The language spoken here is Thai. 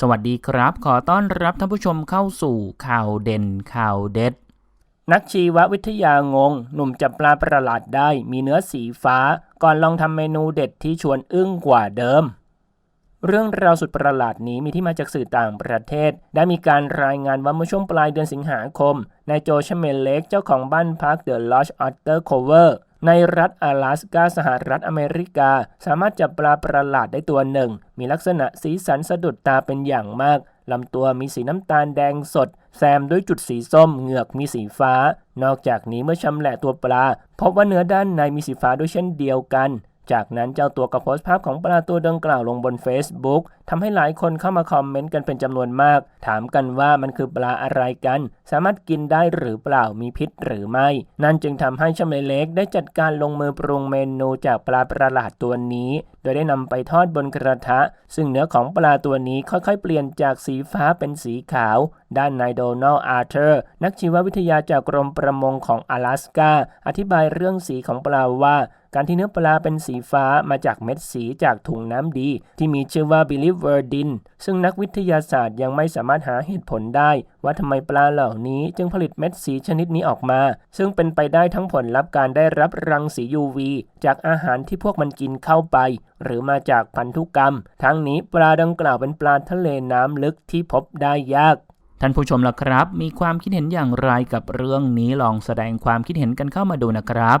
สวัสดีครับ ขอต้อนรับท่านผู้ชมเข้าสู่ข่าวเด่นข่าวเด็ด นักชีววิทยางง หนุ่มจับปลาประหลาดได้มีเนื้อสีฟ้า ก่อนลองทำเมนูเด็ดที่ชวนอึ้งกว่าเดิม เรื่องราวสุดประหลาดนี้มีที่มาจากสื่อต่างประเทศ ได้มีการรายงานว่าเมื่อช่วงปลายเดือนสิงหาคมนายโจชเมลเล็กเจ้าของบ้านพักเดอะลอชออตเตอร์โคเวอร์ในรัฐ阿拉สกาสหรัฐอเมริกา สามารถจับปลาประหลาดได้ตัวหนึ่ง มีลักษณะสีสันสะดุดตาเป็นอย่างมากลำตัวมีสีน้ำตาลแดงสด แซมด้วยจุดสีส้ม เหงือกมีสีฟ้า นอกจากนี้เมื่อชำแหละตัวปลา พบว่าเนื้อด้านในมีสีฟ้าด้วยเช่นเดียวกัน จากนั้นเจ้าตัวก็โพสต์ภาพของปลาตัวดังกล่าวลงบน Facebook ทำให้หลายคนเข้ามาคอมเมนต์กันเป็นจำนวนมาก ถามกันว่ามันคือปลาอะไรกัน สามารถกินได้หรือเปล่ามีพิษหรือไม่ นั่นจึงทำให้ชมเล็กได้จัดการลงมือปรุงเมนูจากปลาประหลาดตัวนี้ โดยได้นำไปทอดบนกระทะ ซึ่งเนื้อของปลาตัวนี้ค่อยๆ เปลี่ยนจากสีฟ้าเป็นสีขาว ด้านนายโดนัลด์อาร์เธอร์นักชีววิทยาจากกรมประมงของ阿拉สกาอธิบายเรื่องสีของปลาว่า การที่เนื้อปลาเป็นสีฟ้ามาจากเม็ดสีจากถุงน้ำดี ที่มีชื่อว่าบิลิเวอร์ดินซึ่งนักวิทยาศาสตร์ยังไม่สามารถหาเหตุผลได้ ว่าทำไมปลาเหล่านี้จึงผลิตเม็ดสีชนิดนี้ออกมา ซึ่งเป็นไปได้ทั้งผลลัพธ์การได้รับรังสี UV จากอาหารที่พวกมันกินเข้าไป หรือมาจากพันธุกรรม ทั้งนี้ปลาดังกล่าวเป็นปลาทะเลน้ำลึกที่พบได้ยากท่านผู้ชมล่ะครับ มีความคิดเห็นอย่างไรกับเรื่องนี้ลองแสดงความคิดเห็นกันเข้ามาดูนะครับ